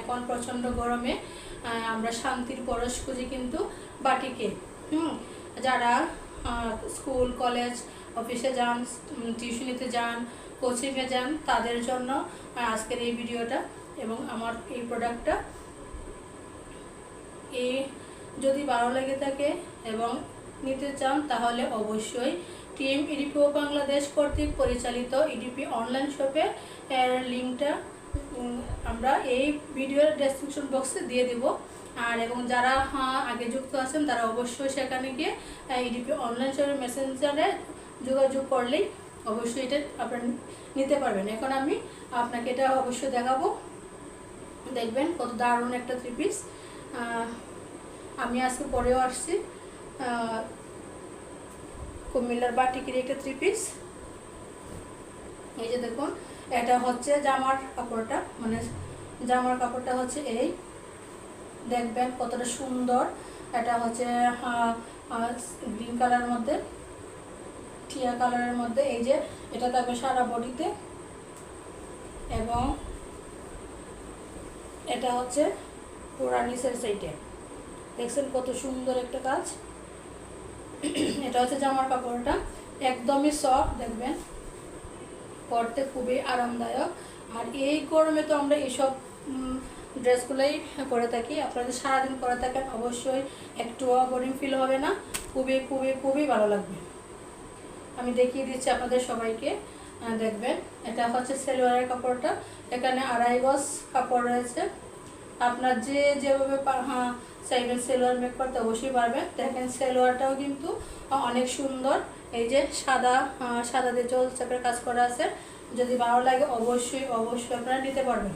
এখন প্রচণ্ড গরমে আমরা শান্তির পরশ খুঁজি কিন্তু বাটিকে। হুম? যারা স্কুল, কলেজ, অফিসে যান টিউশনিতে যান, কোচিংয়ে যান, তাদের জন্য আজকের এই ভিডিওটা এবং আমার এই প্রোডাক্টটা। এই যদি ভালো লেগে থাকে এবং নিতে চান, তাহলে অবশ্যই টিএম ইডিপিও বাংলাদেশ কর্তৃক পরিচালিত ইডিপি অনলাইন শপে, এর লিঙ্কটা আমরা এই ভিডিওর ডেসক্রিপশন বক্সে দিয়ে দিব। আর এবং যারা হ্যাঁ, আগে যুক্ত আছেন তারা অবশ্যই সেখানে গিয়ে ইডিপি অনলাইন শপের মেসেঞ্জারে যোগাযোগ করলেই অবশ্যই এটা আপনারা নিতে পারবেন। এখন আমি আপনাকে এটা অবশ্যই দেখাবো। দেখবেন কত দারুণ একটা থ্রি পিস আমি আজকে পরেও আসছি। কুমিল্লার বাটিকের একটা থ্রি পিস এই যে দেখুন এটা হচ্ছে জামার কাপড়টা মানে জামার কাপড়টা হচ্ছে এই। দেখবেন কতটা সুন্দর। এটা হচ্ছে গ্রিন কালারের মধ্যে, টিয়া কালারের মধ্যে। এই যে, এটা থাকবে সারা বডিতে। এবং এটা হচ্ছে পুরা নিচের সাইডে। দেখছেন কত সুন্দর একটা কাজ। এটা হচ্ছে জামার কাপড়টা। একদমই সফট দেখবেন। পরতে খুবই আরামদায়ক। আর এই গরমে তো আমরা এইসব ড্রেসগুলোই পরে থাকি। আপনাদের সারাদিন পরে থাকেন অবশ্যই একটু বোরিং ফিল হবে না। খুবই খুবই খুবই ভালো লাগবে। আমি দেখিয়ে দিচ্ছি আপনাদের সবাইকে। দেখবেন, এটা হচ্ছে সেলোয়ারের কাপড়টা। এখানে আড়াই গজ কাপড় রয়েছে। আপনার যে যেভাবে হ্যাঁ চাইবেন সেলোয়ার মেক করতে অবশ্যই পারবেন। দেখেন সেলোয়ারটাও কিন্তু অনেক সুন্দর। এই যে সাদা সাদা দিয়ে জল চাপের কাজ করা আছে। যদি ভালো লাগে অবশ্যই অবশ্যই আপনারা নিতে পারবেন।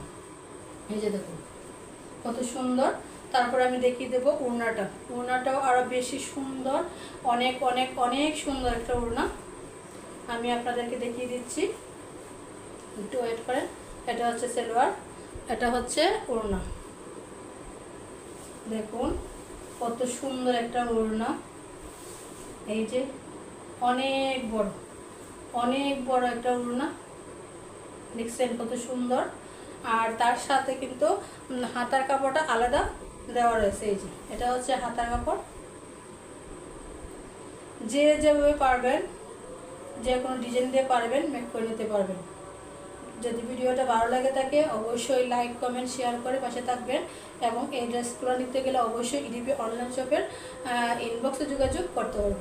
এই যে দেখুন, কত সুন্দর। তারপর আমি দেখিয়ে দেবো উড়নাটা উড়নাটাও আরও বেশি সুন্দর। অনেক অনেক অনেক সুন্দর একটা উড়না আমি আপনাদেরকে দেখিয়ে দিচ্ছি। একটু ওয়েট করেন। এটা হচ্ছে সেলোয়ার। এটা হচ্ছে ওড়না। দেখুন, কত সুন্দর একটা ওড়না। এই যে অনেক বড় অনেক বড় একটা ওড়না। দেখছেন কত সুন্দর। আর তার সাথে কিন্তু হাতার কাপড়টা আলাদা দেওয়া রয়েছে। এই যে, এটা হচ্ছে হাতার কাপড়। যে যেভাবে পারবেন, যে কোনো ডিজাইন দিয়ে পারবেন মেক করে নিতে পারবেন। যদি ভিডিওটা ভালো লাগে থাকে, অবশ্যই লাইক কমেন্ট শেয়ার করে পাশে থাকবেন এবং এই ড্রেসগুলো নিতে গেলে অবশ্যই ইডিপি অনলাইন শপের ইনবক্সে যোগাযোগ করতে পারবেন।